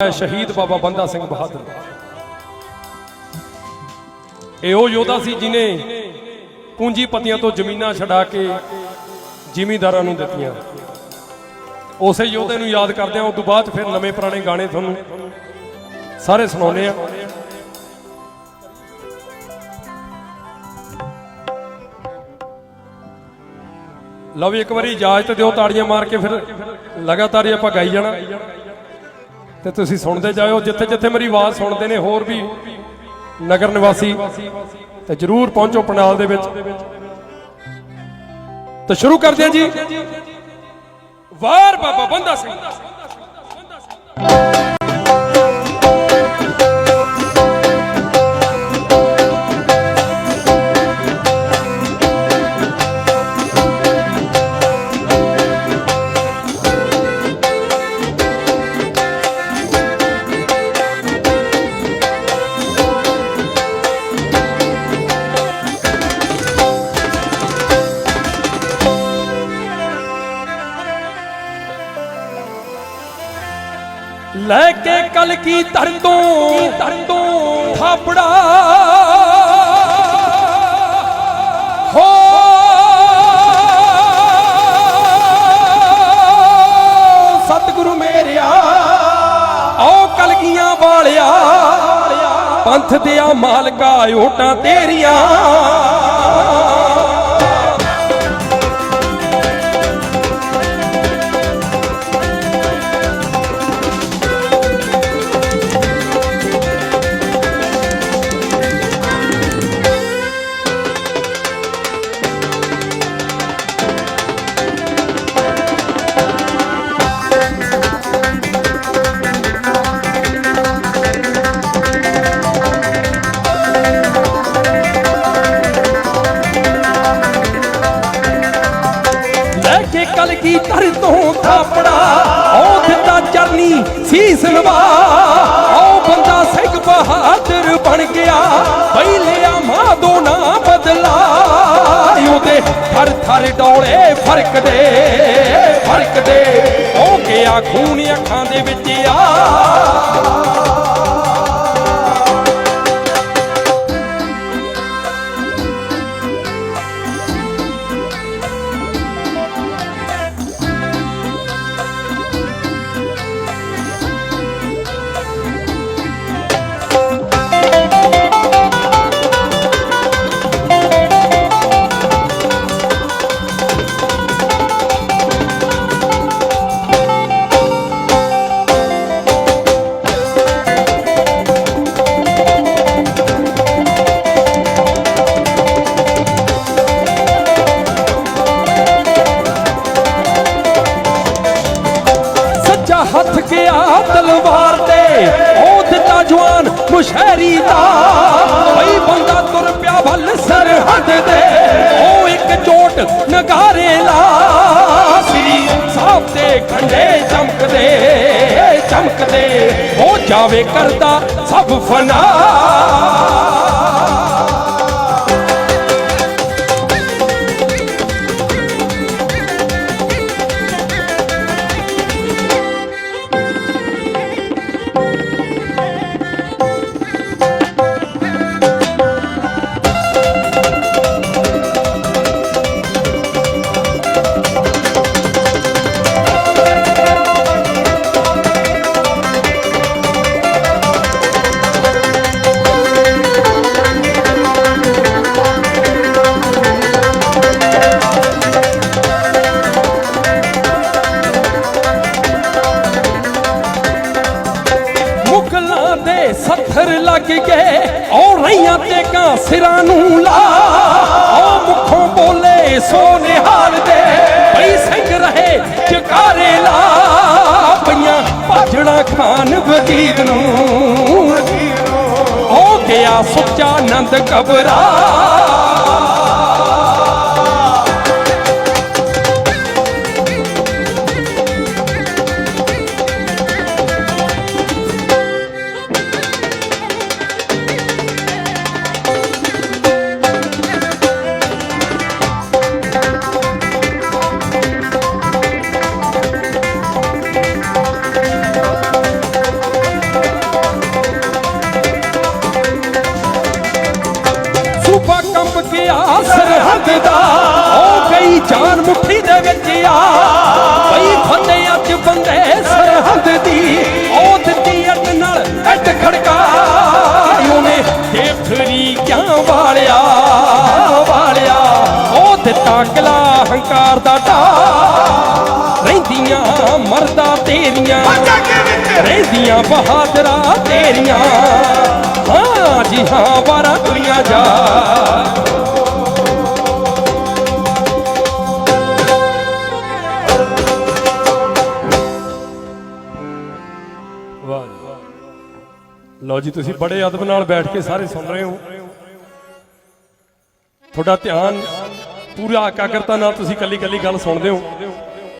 ਸ਼ਹੀਦ ਬਾਬਾ ਬੰਦਾ ਸਿੰਘ ਬਹਾਦਰ। ਇਹ ਉਹ ਯੋਧਾ ਸੀ ਜਿਨੇ ਪੂੰਜੀਪਤੀਆਂ ਤੋਂ ਜ਼ਮੀਨਾਂ ਛਡਾ ਕੇ ਜ਼ਿਮੀਂਦਾਰਾਂ ਨੂੰ ਦਿੱਤੀਆਂ। ਉਸੇ ਯੋਧੇ ਨੂੰ ਯਾਦ ਕਰਦੇ ਆ ਉਸ ਤੋਂ ਬਾਅਦ ਫਿਰ ਨਵੇਂ ਪੁਰਾਣੇ ਗਾਣੇ ਤੁਹਾਨੂੰ ਸਾਰੇ ਸੁਣਾਉਨੇ ਆ ਲਓ ਇੱਕ ਵਾਰੀ ਇਜਾਜ਼ਤ ਦਿਓ ਤਾੜੀਆਂ ਮਾਰ ਕੇ ਫਿਰ ਲਗਾਤਾਰ ਹੀ ਆਪਾਂ ਗਾਈ ਜਾਣਾ। ਤੇ ਤੁਸੀਂ ਸੁਣਦੇ ਜਾਇਓ ਜਿੱਥੇ ਜਿੱਥੇ ਮੇਰੀ ਆਵਾਜ਼ ਸੁਣਦੇ ਨੇ, ਹੋਰ ਵੀ ਨਗਰ ਨਿਵਾਸੀ, ਤੇ ਜਰੂਰ ਪਹੁੰਚੋ ਪੰਡਾਲ ਦੇ ਵਿੱਚ। ਤਾਂ ਸ਼ੁਰੂ ਕਰਦੇ ਹਾਂ ਜੀ। ਵਾਰ ਬਾਬਾ ਬੰਦਾ ਸਿੰਘ। ਲੈ ਕੇ ਕਲ ਕੀ ਧਰ ਤੋਂ? ਧਰ ਤੋਂ? ਥਾਪੜਾ ਹੋ। ਸਤਿਗੁਰੂ ਮੇਰਿਆ ਆਓ ਕਲਗੀਆਂ ਵਾਲਿਆ। ਪੰਥ ਦਿਆ ਮਾਲਕਾ ਓਟਾਂ ਤੇਰੀਆਂ। ਸੀਸ ਨਵਾ ਉਹ ਬੰਦਾ ਸਿੰਘ ਬਹਾਦਰ ਬਣ ਗਿਆ। ਪਈ ਲਿਆ ਮਾਂ ਦੋ ਨਾ ਬਦਲਾ। ਉਹਦੇ ਥਰ ਥਰ ਡੋਲੇ ਫਰਕਦੇ ਦੇ ਫ਼ਰਕ ਉਹ ਗਿਆ ਖੂਨ ਅੱਖਾਂ ਦੇ ਵਿੱਚ ਆ। ਸੱਜਾ ਤਲਵਾਰ ਤੇ ਉਹ ਦਿੱਤਾ ਜਵਾਨ ਮੁਸ਼ਹਿਰੀ ਦਾ। ਬਈ ਬੰਦਾ ਤੁਰ ਪਿਆ ਵੱਲ ਸਰਹੱਦ ਦੇ ਉਹ ਇੱਕ ਚੋਟ ਨਗਾਰੇ ਲਾ ਸ੍ਰੀ ਸਾਹਿਬ ਦੇ ਖੰਡੇ ਚਮਕਦੇ ਚਮਕਦੇ ਹੋ ਜਾਵੇ ਕਰਦਾ ਸਭ ਫਨਾ। ਦੇ ਸੱਥਰ ਲੱਗ ਗਏ। ਔ ਰਈਆਂ ਤੇ ਕਾਂ ਸਿਰਾਂ ਨੂੰ ਲਾ। ਔ ਮੁਖੋਂ ਬੋਲੇ ਸੋ ਨਿਹਾਲ ਦੇ। ਬਈ ਸਿੰਘ ਰਹੇ ਚਕਾਰੇ ਲਾ। ਪਈਆਂ ਭਾਜਣਾ ਖਾਨ ਵਜ਼ੀਰ ਨੂੰ। ਹੋ ਗਿਆ ਸੁੱਚਾ ਆਨੰਦ ਕਬਰਾ ਕਲਾ ਹੰਕਾਰ ਦਾ ਢਾ ਰਹਿੰਦੀਆਂ ਮਰਦਾ ਤੇਰੀਆਂ। ਰਹਿੰਦੀਆਂ ਬਹਾਦਰਾ ਤੇਰੀਆਂ। ਹਾਂ ਜੀ ਹਾਂ ਵਾਰਾ ਦੁਨੀਆ ਜਾ। ਲਓ ਜੀ ਤੁਸੀਂ ਬੜੇ ਅਦਬ ਨਾਲ ਬੈਠ ਕੇ ਸਾਰੇ ਸੁਣ ਰਹੇ ਹੋ। ਤੁਹਾਡਾ ਧਿਆਨ ਪੂਰਾ ਇਕਾਗਰਤਾ ਨਾਲ ਤੁਸੀਂ ਕੱਲੀ ਕੱਲੀ ਗੱਲ ਸੁਣਦੇ ਹੋ।